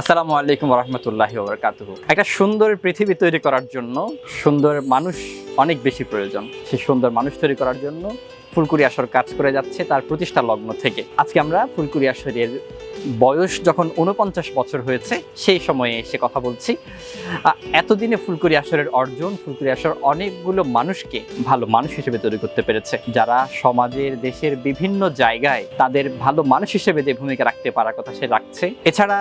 আসসালামু আলাইকুম রহমতুল্লাহ বরকাতুহ একটা সুন্দর পৃথিবী তৈরি করার জন্য সুন্দর মানুষ অনেক বেশি প্রয়োজন। সেই সুন্দর মানুষ তৈরি করার জন্য ফুলকুরি আসর কাজ করে যাচ্ছে তার প্রতিষ্ঠা লগ্ন থেকে। আজকে আমরা ফুলকুরি আসরের বয়স যখন উনপঞ্চাশ বছর হয়েছে, সেই সময়ে এসে কথা বলছি। এতদিনে ফুলকুরি আসরের অর্জন ফুলকুরি আসর অনেকগুলো মানুষকে ভালো মানুষ হিসেবে তৈরি করতে পেরেছে। যারা সমাজের, দেশের বিভিন্ন জায়গায় তাদের ভালো মানুষ হিসেবে যে ভূমিকা রাখতে পারার কথা সে রাখছে। এছাড়া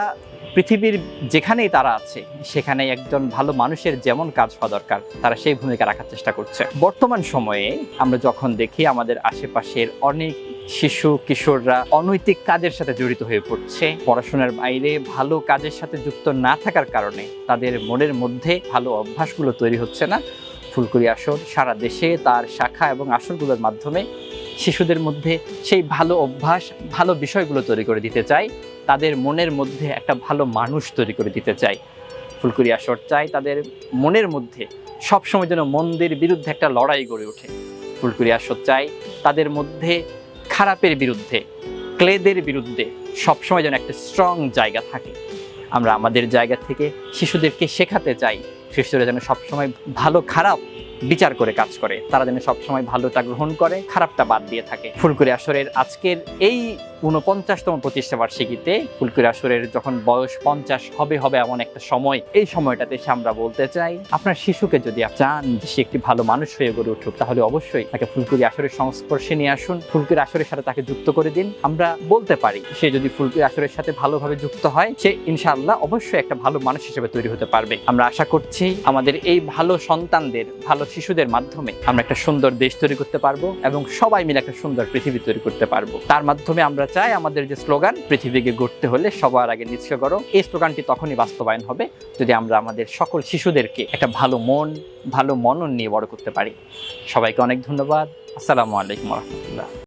পৃথিবীর যেখানেই তারা আছে সেখানে একজন ভালো মানুষের যেমন কাজ হওয়া দরকার, তারা সেই ভূমিকা রাখার চেষ্টা করছে। বর্তমান সময়ে আমরা যখন দেখি আমাদের আশেপাশের অনেক শিশু, কিশোররা অনৈতিক কাজের সাথে জড়িত হয়ে পড়ছে। পড়াশোনার বাইরে ভালো কাজের সাথে যুক্ত না থাকার কারণে তাদের মনের মধ্যে ভালো অভ্যাসগুলো তৈরি হচ্ছে না। ফুলকুড়ি আসর, সারা দেশে তার শাখা এবং আসরগুলোর মাধ্যমে শিশুদের মধ্যে সেই ভালো অভ্যাস, ভালো বিষয়গুলো তৈরি করে দিতে চাই তাদের মনের মধ্যে একটা ভালো মানুষ তৈরি করে দিতে চাই। ফুলকুরি আসর চাই তাদের মনের মধ্যে সবসময় যেন মন্দির বিরুদ্ধে একটা লড়াই গড়ে ওঠে। ফুলকুরি আসর চাই তাদের মধ্যে খারাপের বিরুদ্ধে, ক্লেদের বিরুদ্ধে সবসময় যেন একটা স্ট্রং জায়গা থাকে। আমরা আমাদের জায়গা থেকে শিশুদেরকে শেখাতে চাই শিশুরা যেন সবসময় ভালো, খারাপ বিচার করে কাজ করে। তারা যেন সবসময় ভালোটা গ্রহণ করে, খারাপটা বাদ দিয়ে থাকে। ফুলকুড়ি আসরের আজকের এই উনপঞ্চাশতম প্রতিষ্ঠা বার্ষিকীতে ফুলকুড়ি আসরের যখন বয়স পঞ্চাশ হবে হবে এমন একটা সময়। এই সময়টাতে এসে আমরা বলতে চাই, আপনার শিশুকে যদি চান যে সে একটি ভালো মানুষ হয়ে গড়ে উঠুক, তাহলে অবশ্যই তাকে ফুলকুরি আসরের সংস্পর্শে নিয়ে আসুন। ফুলকুড়ি আসরের সাথে তাকে যুক্ত করে দিন। আমরা বলতে পারি, সে যদি ফুলকুরি আসরের সাথে ভালোভাবে যুক্ত হয়, সে ইনশাআল্লাহ অবশ্যই একটা ভালো মানুষ হিসেবে তৈরি হতে পারবে। আমরা আশা করছি আমাদের এই ভালো সন্তানদের, ভালো শিশুদের মাধ্যমে আমরা একটা সুন্দর দেশ তৈরি করতে পারব এবং সবাই মিলে একটা সুন্দর পৃথিবী তৈরি করতে পারব। তার মাধ্যমে আমরা চাই আমাদের যে স্লোগান, পৃথিবীকে গড়তে হলে সবার আগে নিশ্চয় করো। এই স্লোগানটি তখনই বাস্তবায়ন হবে যদি আমরা আমাদের সকল শিশুদেরকে একটা ভালো মন, ভালো মনন নিয়ে বড় করতে পারি। সবাইকে অনেক ধন্যবাদ। আসসালামু আলাইকুম রহমতুল্লাহ।